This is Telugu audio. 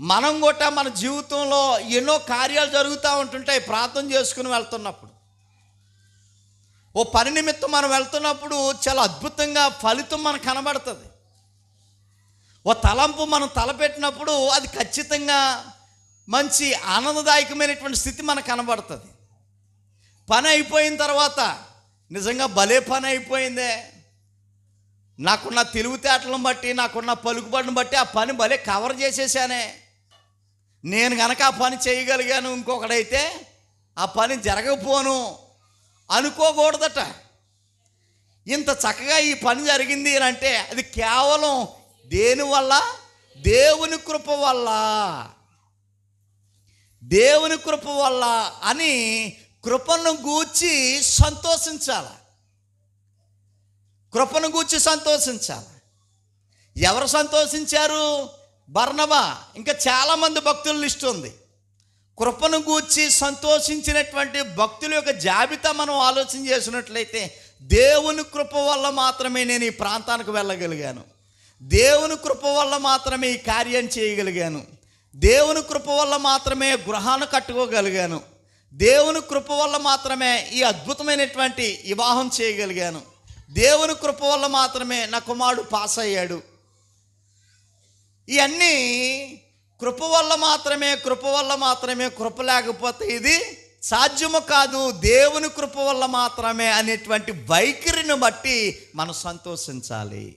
మనం కూడా మన జీవితంలో ఎన్నో కార్యాలు జరుగుతూ ఉంటుంటాయి. ప్రార్థన చేసుకుని వెళ్తున్నప్పుడు. ఓ పని నిమిత్తం మనం వెళ్తున్నప్పుడు చాలా అద్భుతంగా ఫలితం మనకు కనబడుతుంది. ఓ తలంపు మనం తలపెట్టినప్పుడు అది ఖచ్చితంగా మంచి ఆనందదాయకమైనటువంటి స్థితి మనకు కనబడుతుంది. పని అయిపోయిన తర్వాత నిజంగా భలే పని అయిపోయిందే. నాకున్న తెలివితేటలను బట్టి నాకున్న పలుకుబడిని బట్టి ఆ పని భలే కవర్ చేసేసానే. నేను గనక ఆ పని చేయగలిగాను ఇంకొకడైతే ఆ పని జరగకపోను అనుకోకూడదట. ఇంత చక్కగా ఈ పని జరిగింది అని అంటే అది కేవలం దేనివల్ల దేవుని కృప వల్ల. దేవుని కృప వల్ల అని కృపను గూర్చి సంతోషించాలి. కృపను గూర్చి సంతోషించాలి. ఎవరు సంతోషించారు? బర్ణబా ఇంకా చాలామంది భక్తుల లిస్ట్ ఉంది. కృపను గూర్చి సంతోషించినటువంటి భక్తుల యొక్క జాబితా మనం ఆలోచన చేసినట్లయితే దేవుని కృప వల్ల మాత్రమే నేను ఈ ప్రాంతానికి వెళ్ళగలిగాను. దేవుని కృప వల్ల మాత్రమే ఈ కార్యం చేయగలిగాను. దేవుని కృప వల్ల మాత్రమే గృహాన్ని కట్టుకోగలిగాను. దేవుని కృప వల్ల మాత్రమే ఈ అద్భుతమైనటువంటి వివాహం చేయగలిగాను. దేవుని కృప వల్ల మాత్రమే నా కుమారుడు పాస్ అయ్యాడు. ఇవన్నీ కృప వల్ల మాత్రమే కృప వల్ల మాత్రమే కృప లేకపోతే ఇది సాధ్యము కాదు. దేవుని కృప వల్ల మాత్రమే అనేటువంటి వైఖరిని బట్టి మనం సంతోషించాలి.